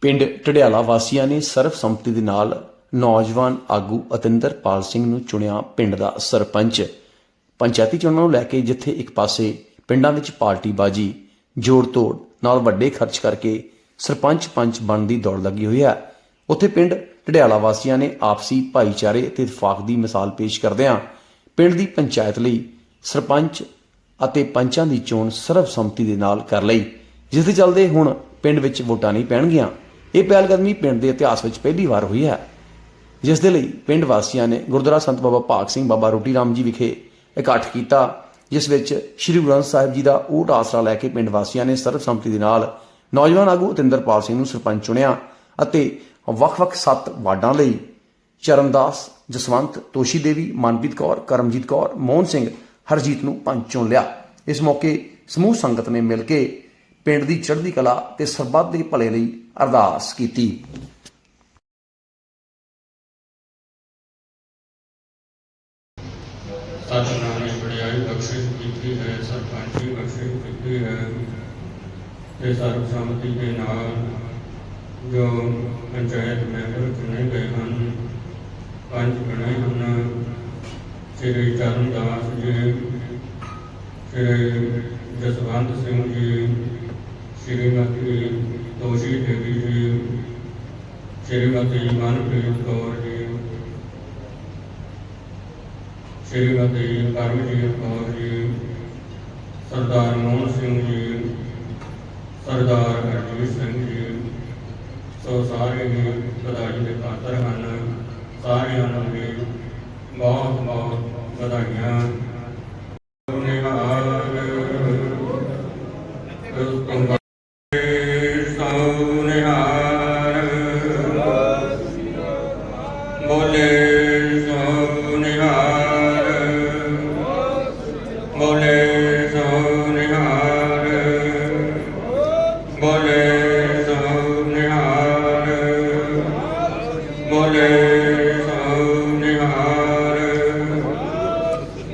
ਪਿੰਡ ਢਡਿਆਲਾ ਵਾਸੀਆਂ ਨੇ ਸਰਬਸੰਮਤੀ ਦੇ ਨਾਲ ਨੌਜਵਾਨ ਆਗੂ ਅਤਿੰਦਰਪਾਲ ਸਿੰਘ ਨੂੰ ਚੁਣਿਆ ਪਿੰਡ ਦਾ ਸਰਪੰਚ। ਪੰਚਾਇਤੀ ਚੋਣਾਂ ਨੂੰ ਲੈ ਕੇ ਜਿੱਥੇ ਇੱਕ ਪਾਸੇ ਪਿੰਡਾਂ ਵਿੱਚ ਪਾਰਟੀਬਾਜ਼ੀ ਜੋੜ ਤੋੜ ਨਾਲ ਵੱਡੇ ਖਰਚ ਕਰਕੇ ਸਰਪੰਚ ਪੰਚ ਬਣਨ ਦੀ ਦੌੜ ਲੱਗੀ ਹੋਈ ਹੈ। ਉੱਥੇ ਪਿੰਡ ਢਡਿਆਲਾ ਵਾਸੀਆਂ ਨੇ ਆਪਸੀ ਭਾਈਚਾਰੇ ਅਤੇ ਇਤਫਾਕ ਦੀ ਮਿਸਾਲ ਪੇਸ਼ ਕਰਦਿਆਂ ਪਿੰਡ ਦੀ ਪੰਚਾਇਤ ਲਈ ਸਰਪੰਚ ਅਤੇ ਪੰਚਾਂ ਦੀ ਚੋਣ ਸਰਬਸੰਮਤੀ ਦੇ ਨਾਲ ਕਰ ਲਈ ਜਿਸ ਦੇ ਚੱਲਦੇ ਹੁਣ ਪਿੰਡ ਵਿੱਚ ਵੋਟਾਂ ਨਹੀਂ ਪੈਣਗੀਆਂ। ਇਹ ਪਹਿਲਕਦਮੀ ਪਿੰਡ ਦੇ ਇਤਿਹਾਸ ਵਿੱਚ ਪਹਿਲੀ ਵਾਰ ਹੋਈ ਹੈ, ਜਿਸ ਦੇ ਲਈ ਪਿੰਡ ਵਾਸੀਆਂ ਨੇ ਗੁਰਦੁਆਰਾ ਸੰਤ ਬਾਬਾ ਭਾਗ ਸਿੰਘ ਬਾਬਾ ਰੋਟੀ ਰਾਮ ਜੀ ਵਿਖੇ ਇਕੱਠ ਕੀਤਾ, ਜਿਸ ਵਿੱਚ ਸ੍ਰੀ ਗੁਰੂ ਗ੍ਰੰਥ ਸਾਹਿਬ ਜੀ ਦਾ ਊਟ ਆਸਰਾ ਲੈ ਕੇ ਪਿੰਡ ਵਾਸੀਆਂ ਨੇ ਸਰਬਸੰਮਤੀ ਦੇ ਨਾਲ ਨੌਜਵਾਨ ਆਗੂ ਅਤਿੰਦਰਪਾਲ ਸਿੰਘ ਨੂੰ ਸਰਪੰਚ ਚੁਣਿਆ ਅਤੇ ਵੱਖ-ਵੱਖ ਸੱਤ ਵਾਰਡਾਂ ਲਈ ਚਰਨਦਾਸ, ਜਸਵੰਤ, ਤੋਸ਼ੀ ਦੇਵੀ, ਮਨਪ੍ਰੀਤ ਕੌਰ, ਕਰਮਜੀਤ ਕੌਰ, ਮੋਹਨ ਸਿੰਘ, ਹਰਜੀਤ ਨੂੰ ਪੰਚ ਚੁਣ ਲਿਆ। ਇਸ ਮੌਕੇ ਸਮੂਹ ਸੰਗਤ ਨੇ ਮਿਲ ਕੇ ਪਿੰਡ ਦੀ ਚੜ੍ਹਦੀ ਕਲਾ ਤੇ ਸਰਬੱਤ ਦੇ ਭਲੇ ਲਈ ਅਰਦਾਸ ਕੀਤੀ। ਸਤਿਨਾਮ ਨੇ ਬੜਾਈ ਬਖਸ਼ਿਸ਼ ਕੀਤੀ ਹੈ, ਸਰਪੰਚੀ ਬਖਸ਼ਿਸ਼ ਕੀਤੀ ਹੈ ਤੇ ਸਰਬਸੰਮਤੀ ਦੇ ਨਾਲ ਜੋ ਪੰਚਾਇਤ ਮੈਂਬਰ ਚੁਣੇ ਗਏ ਹਨ, ਪੰਜ ਬਣੇ ਹਨ। ਸ੍ਰੀ ਚਰਨ ਦਾਸ ਜੀ, ਸ੍ਰੀ ਜਸਵੰਤ ਸਿੰਘ ਜੀ ਸ਼੍ਰੀਮਤੀ ਦੋਸ਼ੀ ਦੇਵੀ ਜੀ ਸ਼੍ਰੀਮਤੀ ਮਨਪ੍ਰੀਤ ਕੌਰ ਜੀ। ਸ਼੍ਰੀਮਤੀ ਕਰਮਜੀਤ ਕੌਰ ਜੀ। ਸਰਦਾਰ ਮੋਹਨ ਸਿੰਘ ਜੀ। ਸਰਦਾਰ ਹਰਜੀਤ ਸਿੰਘ ਜੀ। ਸੋ ਸਾਰੇ ਹੀ ਵਧਾਈ ਦੇ ਪਾਤਰ ਹਨ। ਸਾਰਿਆਂ ਨੂੰ ਵੀ ਬਹੁਤ ਬਹੁਤ ਵਧਾਈਆਂ।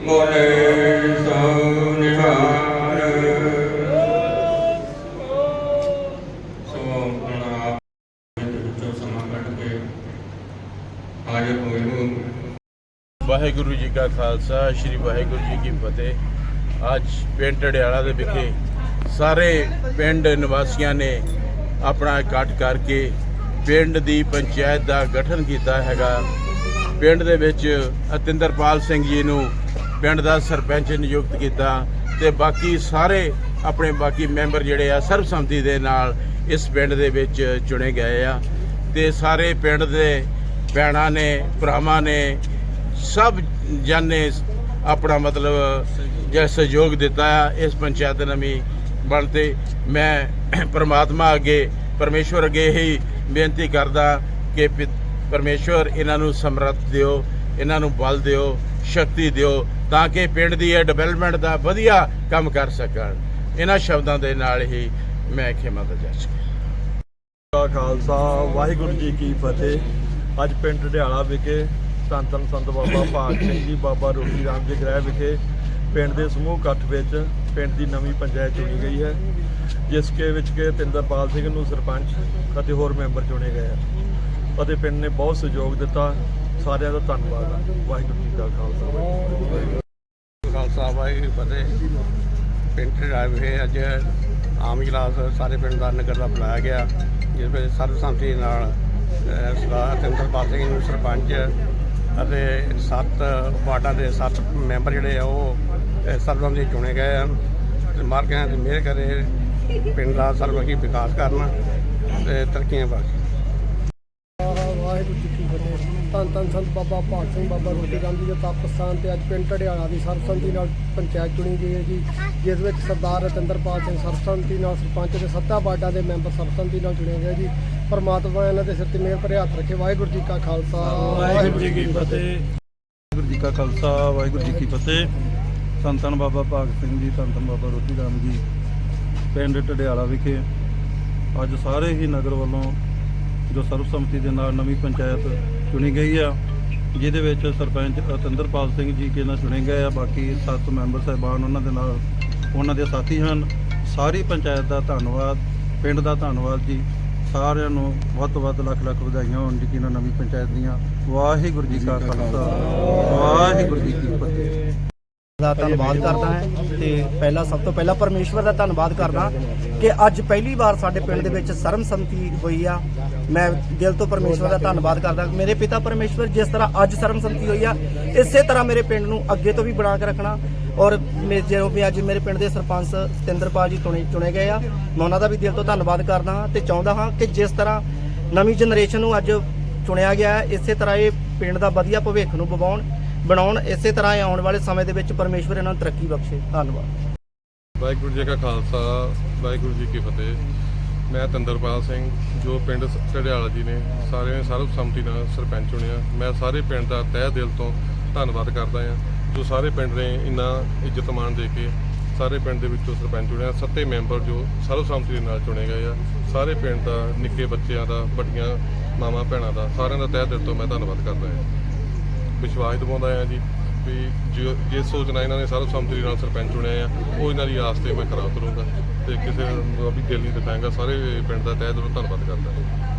ਬੋਲੇ ਸੋ ਨਿਹਾਲ ਸੋ ਹੁਣ ਵਿੱਚੋਂ ਸਮਾਂ ਕੱਢ ਕੇ ਹਾਜ਼ਰ ਹੋਏ ਹੋ ਵਾਹਿਗੁਰੂ ਜੀ ਕਾ ਖਾਲਸਾ, ਸ੍ਰੀ ਵਾਹਿਗੁਰੂ ਜੀ ਕੀ ਫਤਿਹ। ਅੱਜ ਪਿੰਡ ਢੜਿਆਲਾ ਦੇ ਵਿਖੇ ਸਾਰੇ ਪਿੰਡ ਨਿਵਾਸੀਆਂ ਨੇ ਆਪਣਾ ਇਕੱਠ ਕਰਕੇ ਪਿੰਡ ਦੀ ਪੰਚਾਇਤ ਦਾ ਗਠਨ ਕੀਤਾ ਹੈਗਾ। ਪਿੰਡ ਦੇ ਵਿੱਚ ਅਤਿੰਦਰਪਾਲ ਸਿੰਘ ਜੀ ਨੂੰ ਪਿੰਡ ਦਾ ਸਰਪੰਚ ਨਿਯੁਕਤ ਕੀਤਾ ਤੇ ਬਾਕੀ ਸਾਰੇ ਆਪਣੇ ਬਾਕੀ ਮੈਂਬਰ ਜਿਹੜੇ ਆ ਸਰਬਸੰਮਤੀ ਦੇ ਨਾਲ ਇਸ ਪਿੰਡ ਦੇ ਵਿੱਚ ਚੁਣੇ ਗਏ ਆ ਤੇ ਸਾਰੇ ਪਿੰਡ ਦੇ ਭੈਣਾਂ ਨੇ, ਭਰਾਵਾਂ ਨੇ ਸਭ ਜਨ ਨੇ ਆਪਣਾ ਮਤਲਬ ਜਿਹੜਾ ਸਹਿਯੋਗ ਦਿੱਤਾ ਆ, ਇਸ ਪੰਚਾਇਤ ਨਵੀਂ ਬਣ ਤੇ ਮੈਂ ਪਰਮਾਤਮਾ ਅੱਗੇ, ਪਰਮੇਸ਼ਵਰ ਅੱਗੇ ਹੀ ਬੇਨਤੀ ਕਰਦਾ ਕਿ ਪਿ- ਪਰਮੇਸ਼ਵਰ ਇਹਨਾਂ ਨੂੰ ਸਮਰੱਥ ਦਿਓ, ਇਹਨਾਂ ਨੂੰ ਬਲ ਦਿਓ, ਸ਼ਕਤੀ ਦਿਓ ਤਾਂ ਕਿ ਪਿੰਡ ਦੀ ਇਹ ਡਿਵੈਲਪਮੈਂਟ ਦਾ ਵਧੀਆ ਕੰਮ ਕਰ ਸਕਣ। ਇਹਨਾਂ ਸ਼ਬਦਾਂ ਦੇ ਨਾਲ ਹੀ ਮੈਂ ਖਿਮਾ ਦਾ ਜੱਜ ਕਾ ਖਾਲਸਾ, ਵਾਹਿਗੁਰੂ ਜੀ ਕੀ ਫਤਿਹ। ਅੱਜ ਪਿੰਡ ਢਿਆਲਾ ਵਿਖੇ ਧੰਨ ਧੰਨ ਸੰਤ ਬਾਬਾ ਭਾਗ ਸਿੰਘ ਜੀ, ਬਾਬਾ ਰੋਟੀ ਰਾਮ ਜੀ ਗ੍ਰਹਿ ਵਿਖੇ ਪਿੰਡ ਦੇ ਸਮੂਹ ਇਕੱਠ ਵਿੱਚ ਪਿੰਡ ਦੀ ਨਵੀਂ ਪੰਚਾਇਤ ਚੁਣੀ ਗਈ ਹੈ, ਜਿਸ ਕੇ ਵਿੱਚ ਕੇ ਤਿੰਦਰਪਾਲ ਸਿੰਘ ਨੂੰ ਸਰਪੰਚ ਅਤੇ ਹੋਰ ਮੈਂਬਰ ਚੁਣੇ ਗਏ ਆ ਅਤੇ ਪਿੰਡ ਨੇ ਬਹੁਤ ਸਹਿਯੋਗ ਦਿੱਤਾ। ਸਾਰਿਆਂ ਦਾ ਧੰਨਵਾਦ ਆ। ਵਾਹਿਗੁਰੂ ਜੀ ਕਾ ਖਾਲਸਾ ਵਾਹਿਗੁਰੂ ਕੀ। ਖਾਲਸਾ ਵਾਹਿਗੁਰੂ ਫਤਿਹ ਪਿੰਡ ਰਾਏ ਵਿਖੇ ਅੱਜ ਆਮ ਇਜਲਾਸ ਸਾਰੇ ਪਿੰਡ ਦਾ ਨਗਰ ਦਾ ਬੁਲਾਇਆ ਗਿਆ ਜਿਸ ਵਿੱਚ ਸਰਬਸੰਮਤੀ ਨਾਲ ਸਰਦਾਰ ਤਿੰਦਰਪਾਲ ਸਿੰਘ ਨੂੰ ਸਰਪੰਚ ਅਤੇ ਸੱਤ ਵਾਰਡਾਂ ਦੇ ਸੱਤ ਮੈਂਬਰ ਜਿਹੜੇ ਆ ਉਹ ਸਰਬਸੰਮਤੀ ਚੁਣੇ ਗਏ ਹਨ ਤੇ ਮਾਰਕਾਂ ਦੀ ਮਿਹਰ ਕਰੇ ਪਿੰਡ ਦਾ ਸਰਬਕੀ ਵਿਕਾਸ ਕਰਨ ਤੇ ਤਰੱਕੀਆਂ ਬਖਸ਼ੇ ਵਾਹਿਗੁਰੂ ਜੀ ਕੀ ਫਤਿਹ ਧੰਨ ਧੰਨ ਸੰਤ ਬਾਬਾ ਭਾਗ ਸਿੰਘ ਬਾਬਾ ਰੋਟੀ ਰਾਮ ਦੇ ਤਪ ਤੇ ਅੱਜ ਪਿੰਡ ਢੜਿਆਲਾ ਦੀ ਸਰਬਸੰਮਤੀ ਨਾਲ ਪੰਚਾਇਤ ਚੁਣੀ ਗਈ ਹੈ ਜੀ, ਜਿਸ ਵਿੱਚ ਸਰਦਾਰ ਰਤਿੰਦਰਪਾਲ ਸਿੰਘ ਸਰਬਸੰਮਤੀ ਨਾਲ ਸਰਪੰਚ ਦੇ ਸੱਤਾ ਬਾਡਾ ਦੇ ਮੈਂਬਰ ਸਰਬਸੰਮਤੀ ਨਾਲ ਚੁਣੇ ਗਏ ਜੀ। ਪਰਮਾਤਮਾ ਇਹਨਾਂ ਦੇ ਸਿਰ ਤੇ ਮਿਹਰ ਭਰੇ ਹੱਥ ਰੱਖੇ। ਵਾਹਿਗੁਰੂ ਜੀ ਕਾ ਖਾਲਸਾ। ਵਾਹਿਗੁਰੂ ਜੀ ਕੀ ਫਤਿਹ। ਵਾਹਿਗੁਰੂ ਜੀ ਕਾ ਖਾਲਸਾ, ਵਾਹਿਗੁਰੂ ਜੀ ਕੀ ਫਤਿਹ। ਸੰਤਨ ਬਾਬਾ ਭਾਗ ਸਿੰਘ ਜੀ ਸੰਤਨ ਬਾਬਾ ਰੋਟੀ ਰਾਮ ਜੀ, ਪਿੰਡ ਢਡਿਆਲਾ ਵਿਖੇ। ਅੱਜ ਸਾਰੇ ਹੀ ਨਗਰ ਵੱਲੋਂ ਜੋ ਸਰਬਸੰਮਤੀ ਦੇ ਨਾਲ ਨਵੀਂ ਪੰਚਾਇਤ ਚੁਣੀ ਗਈ ਆ, ਜਿਹਦੇ ਵਿੱਚ ਸਰਪੰਚ ਅਤਿੰਦਰਪਾਲ ਸਿੰਘ ਜੀ ਕੇ ਨਾਲ ਚੁਣੇ ਗਏ ਆ, ਬਾਕੀ ਸੱਤ ਮੈਂਬਰ ਸਹਿਬਾਨ ਉਹਨਾਂ ਦੇ ਨਾਲ, ਉਹਨਾਂ ਦੇ ਸਾਥੀ ਹਨ। ਸਾਰੀ ਪੰਚਾਇਤ ਦਾ ਧੰਨਵਾਦ, ਪਿੰਡ ਦਾ ਧੰਨਵਾਦ ਜੀ। ਸਾਰਿਆਂ ਨੂੰ ਵੱਧ ਤੋਂ ਵੱਧ ਲੱਖ ਲੱਖ ਵਧਾਈਆਂ ਹੋਣ ਜੀ ਕਿ ਨਵੀਂ ਪੰਚਾਇਤ ਦੀਆਂ। ਵਾਹਿਗੁਰੂ ਜੀ ਕਾ ਖਾਲਸਾ, ਵਾਹਿਗੁਰੂ ਜੀ ਕੀ ਫਤਿਹ। ਦਾ ਧੰਨਵਾਦ ਕਰਦਾ ਹਾਂ ਤੇ ਪਹਿਲਾਂ ਸਭ ਤੋਂ ਪਹਿਲਾਂ ਪਰਮੇਸ਼ਵਰ ਦਾ ਧੰਨਵਾਦ ਕਰਦਾ ਕਿ ਅੱਜ ਪਹਿਲੀ ਵਾਰ ਸਾਡੇ ਪਿੰਡ ਦੇ ਵਿੱਚ ਸਰਮਸੰਮਤੀ ਹੋਈ ਆ। ਮੈਂ ਦਿਲ ਤੋਂ ਪਰਮੇਸ਼ਵਰ ਦਾ ਧੰਨਵਾਦ ਕਰਦਾ। ਮੇਰੇ ਪਿਤਾ ਪਰਮੇਸ਼ਵਰ ਜਿਸ ਤਰ੍ਹਾਂ ਅੱਜ ਸਰਮਸੰਮਤੀ ਹੋਈ ਆ ਇਸੇ ਤਰ੍ਹਾਂ ਮੇਰੇ ਪਿੰਡ ਨੂੰ ਅੱਗੇ ਤੋਂ ਵੀ ਬਣਾ ਕੇ ਰੱਖਣਾ। ਔਰ ਮੇ ਜਦੋਂ ਵੀ ਅੱਜ ਮੇਰੇ ਪਿੰਡ ਦੇ ਸਰਪੰਚ ਸਤਿੰਦਰਪਾਲ ਜੀ ਚੁਣੇ ਚੁਣੇ ਗਏ ਆ ਮੈਂ ਉਹਨਾਂ ਦਾ ਵੀ ਦਿਲ ਤੋਂ ਧੰਨਵਾਦ ਕਰਦਾ ਹਾਂ ਤੇ ਚਾਹੁੰਦਾ ਹਾਂ ਕਿ ਜਿਸ ਤਰ੍ਹਾਂ ਨਵੀਂ ਜਨਰੇਸ਼ਨ ਨੂੰ ਅੱਜ ਚੁਣਿਆ ਗਿਆ ਹੈ, ਇਸੇ ਤਰ੍ਹਾਂ ਇਹ ਪਿੰਡ ਦਾ ਵਧੀਆ ਭਵਿੱਖ ਨੂੰ ਬਵਾਉਣ। ਬਣਾਉਣ ਇਸੇ ਤਰ੍ਹਾਂ ਇਹ ਆਉਣ ਵਾਲੇ ਸਮੇਂ ਦੇ ਵਿੱਚ ਪਰਮੇਸ਼ਵਰ ਇਹਨਾਂ ਨੂੰ ਤਰੱਕੀ ਬਖਸ਼ੇ। ਧੰਨਵਾਦ। ਵਾਹਿਗੁਰੂ ਜੀ ਕਾ ਖਾਲਸਾ, ਵਾਹਿਗੁਰੂ ਜੀ ਕੀ ਫਤਿਹ। ਮੈਂ ਤੰਦਰਪਾਲ ਸਿੰਘ, ਜੋ ਪਿੰਡ ਢੜਿਆਲਾ ਜੀ ਨੇ ਸਾਰੇ ਨੇ ਸਰਬਸੰਮਤੀ ਨਾਲ ਸਰਪੰਚ ਚੁਣਿਆ। ਮੈਂ ਸਾਰੇ ਪਿੰਡ ਦਾ ਤਹਿ ਦਿਲ ਤੋਂ ਧੰਨਵਾਦ ਕਰਦਾ ਹਾਂ, ਜੋ ਸਾਰੇ ਪਿੰਡ ਨੇ ਇੰਨਾ ਇੱਜ਼ਤ ਮਾਣ ਦੇ ਕੇ ਸਾਰੇ ਪਿੰਡ ਦੇ ਵਿੱਚੋਂ ਸਰਪੰਚ ਚੁਣਿਆ। ਸੱਤੇ ਮੈਂਬਰ ਜੋ ਸਰਬਸੰਮਤੀ ਦੇ ਨਾਲ ਚੁਣੇ ਗਏ ਆ। ਸਾਰੇ ਪਿੰਡ ਦਾ ਨਿੱਕੇ ਬੱਚਿਆਂ ਦਾ, ਵੱਡੀਆਂ ਮਾਵਾਂ ਭੈਣਾਂ ਦਾ ਸਾਰਿਆਂ ਦਾ ਤਹਿ ਦਿਲ ਤੋਂ ਮੈਂ ਧੰਨਵਾਦ ਕਰਦਾ ਹਾਂ। ਵਿਸ਼ਵਾਸ ਦਿਵਾਉਂਦਾ ਆ ਜੀ ਵੀ ਜੋ ਜੇ ਸੋਚਣਾ ਇਹਨਾਂ ਨੇ ਸਰਬਸੰਮਤੀ ਨਾਲ ਸਰਪੰਚ ਚੁਣਿਆ ਆ, ਉਹ ਇਹਨਾਂ ਦੀ ਆਸ ਤੇ ਮੈਂ ਖਰਾ ਉਤਰੂੰਗਾ ਤੇ ਕਿਸੇ ਨੂੰ ਵੀ ਦਿਲ ਨਹੀਂ ਦਿਖਾਏਗਾ, ਸਾਰੇ ਪਿੰਡ ਦਾ ਤਹਿ ਦਿਲੋਂ ਧੰਨਵਾਦ ਕਰਦਾ। ਹਾਂ